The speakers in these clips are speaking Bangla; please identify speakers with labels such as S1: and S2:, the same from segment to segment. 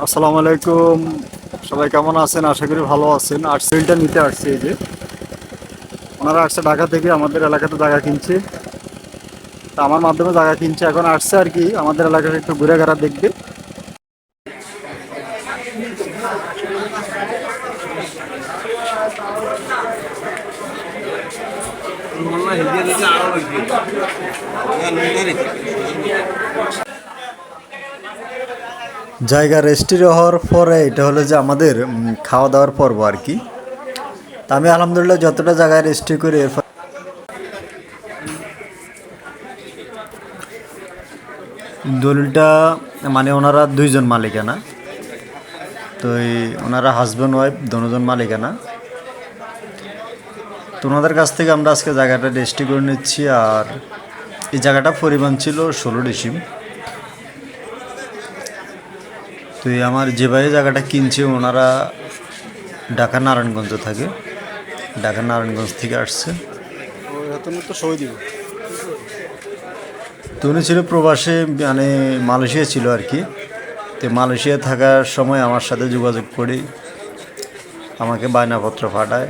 S1: আসসালামু আলাইকুম। সবাই কেমন আছেন? আশা করি ভালো আছেন। আর সেলটা নিতে আসছে এই যে। ওনারা আসছে ঢাকা থেকে, আমাদের এলাকাতে জায়গা কিনছে। তা আমার মাধ্যমে জায়গা কিনছে। এখন আসছে আর কি, আমাদের এলাকাটা একটু ঘুরে ঘেরা দেখবে। জায়গা রেস্টি হওয়ার পরে এটা হলো যে আমাদের খাওয়া দাওয়ার পর্ব আর কি। তা আমি আলহামদুলিল্লাহ যতটা জায়গায় রেস্টি করি, এরপর দলিলটা মানে ওনারা দুইজন মালিকানা। তো এই ওনারা হাজব্যান্ড ওয়াইফ দুজন মালিকানা। তো ওনাদের কাছ থেকে আমরা আজকে জায়গাটা রেস্টি করে নিচ্ছি, আর এই জায়গাটা পরিমাণ ছিল ষোলো ডিসিম। তো এই আমার যে জায়গাটা কিনছে, ওনারা ঢাকা নারায়ণগঞ্জ থাকে। ঢাকা নারায়ণগঞ্জ থেকে আসছে।
S2: তো
S1: উনি ছিল প্রবাসে মানে মালয়েশিয়া ছিল আর কি। তো মালয়েশিয়া থাকার সময় আমার সাথে যোগাযোগ করে। আমাকে বায়নাপত্র পাঠায়।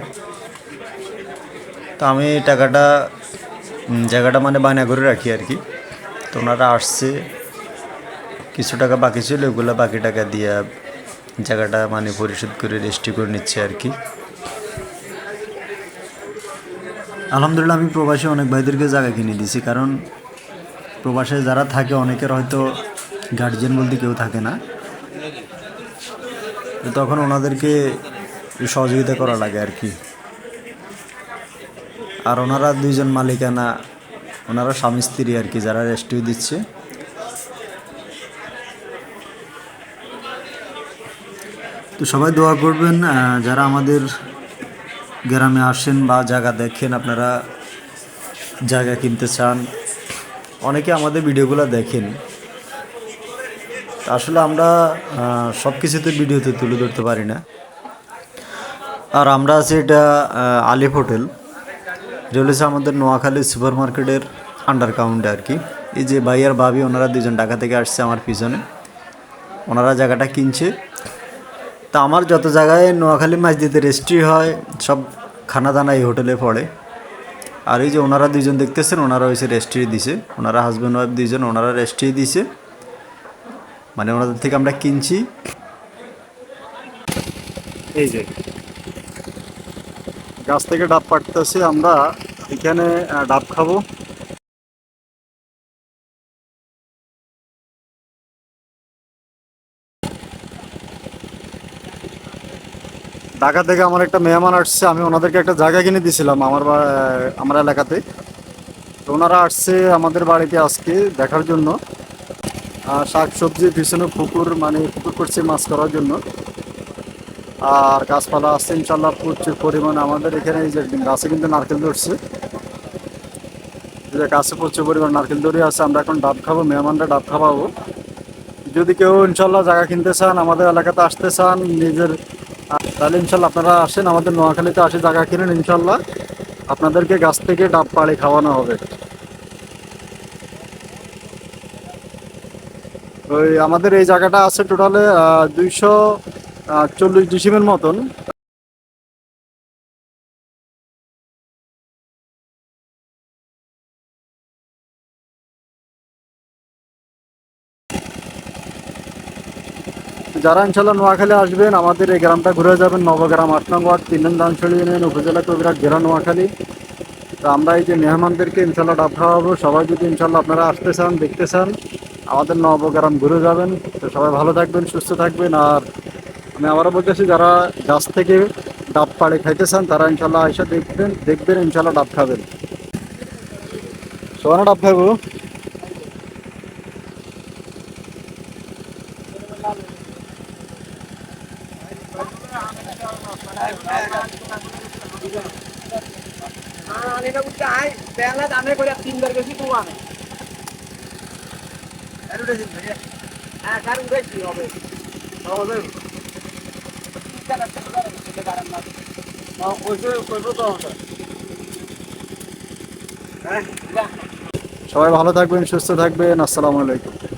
S1: তো আমি টাকাটা জায়গাটা মানে বায়না করে রাখি আর কি। তো ওনারা আসছে। কিছু টাকা বাকি ছিল ওগুলো বাকি টাকা দিয়ে জায়গাটা মানে পরিশোধ করে রেজিস্ট্রি করে নিচ্ছে আর কি। আলহামদুলিল্লাহ আমি প্রবাসী অনেক ভাইদেরকে জায়গা কিনে দিয়েছি, কারণ প্রবাসে যারা থাকে অনেকের হয়তো গার্জিয়ান বলতে কেউ থাকে না। তখন ওনাদেরকে সহযোগিতা করা লাগে আর কি। আর ওনারা দুইজন মালিকানা, ওনারা স্বামী স্ত্রী আর কি, যারা রেস্টিউ দিচ্ছে। তো সবাই দোয়া করবেন যারা আমাদের গ্রামে আসেন বা জায়গা দেখেন, আপনারা জায়গা কিনতে চান, অনেকে আমাদের ভিডিওগুলো দেখেন। আসলে আমরা সব কিছুতে ভিডিওতে তুলে ধরতে পারি না। আর আমরা আছি এটা আলিফ হোটেল। হচ্ছে আমাদের নোয়াখালী সুপার মার্কেটের আন্ডার কাউন্টে আর কি। এই যে ভাই আর ভাবি, ওনারা দুজন ঢাকা থেকে আসছে আমার পিছনে। ওনারা জায়গাটা কিনছে। তা আমার যত জায়গায় নোয়াখালী মসজিদে রেস্ট্রি হয়, সব খানা দানা এই হোটেলে পড়ে। আর এই যে ওনারা দুইজন দেখতেছেন, ওনারা হয়েছে রেস্ট্রি দিছে। ওনারা হাজব্যান্ড ওয়াইফ দুইজন, ওনারা রেস্ট্রি দিছে। মানে ওনাদের থেকে আমরা কিনছি। এই যে। গাছ থেকে ডাব পাড়তেছি আমরা। এখানে ডাব খাব। ঢাকা থেকে আমার একটা মেহমান আসছে, আমি ওনাদেরকে একটা জায়গা কিনে দিয়েছিলাম আমার আমার এলাকাতে। তো ওনারা আসছে আমাদের বাড়িতে আজকে দেখার জন্য। আর শাক সবজি পিছনে পুকুর মানে পুকুর করছে মাছ করার জন্য। আর গাছপালা আসছে ইনশাল্লাহ প্রচুর পরিমাণে। আমাদের এখানে এই যে গাছে কিন্তু নারকেল ধরছে। যে গাছে প্রচুর পরিমাণ নারকেল ধরে আছে, আমরা এখন ডাব খাব, মেহমানরা ডাব খাওয়াবো। যদি কেউ ইনশাল্লাহ জায়গা কিনতে চান, আমাদের এলাকাতে আসতে চান, নিজের তাহলে ইনশাল্লাহ আপনারা আসেন, আমাদের নোয়াখালীতে আসে জায়গা কিনেন ইনশাল্লাহ। আপনাদেরকে গাছ থেকে ডাব পাড়ে খাওয়ানো হবে। ওই আমাদের এই জায়গাটা আছে টোটালে দুইশো চল্লিশ ডিসিমের মতন। যারা ইনশাল্লাহ নোয়াখালী আসবেন, আমাদের এই গ্রামটা ঘুরে যাবেন। নবগ্রাম আট নং ওয়ার্ড তিন নং দানছড়ি ইউনিয়ন, উপজেলা কবিরাট জেলা নোয়াখালী। তো আমরা এই যে মেহমানদেরকে ইনশাল্লাহ ডাব খাওয়াবো সবাই যদি ইনশাল্লাহ আপনারা আসতে চান, দেখতে চান, আমাদের নবগ্রাম ঘুরে যাবেন। তো সবাই ভালো থাকবেন, সুস্থ থাকবেন। আর আমি আবারও বলতেছি, যারা গাছ থেকে ডাব পাড়ে খাইতে চান, তারা ইনশাল্লাহ এসে দেখবেন দেখবেন ইনশাল্লাহ ডাব খাবেন। সোনা ডাব খাব সবাই ভালো থাকবেন সুস্থ থাকবেন আসসালামু আলাইকুম।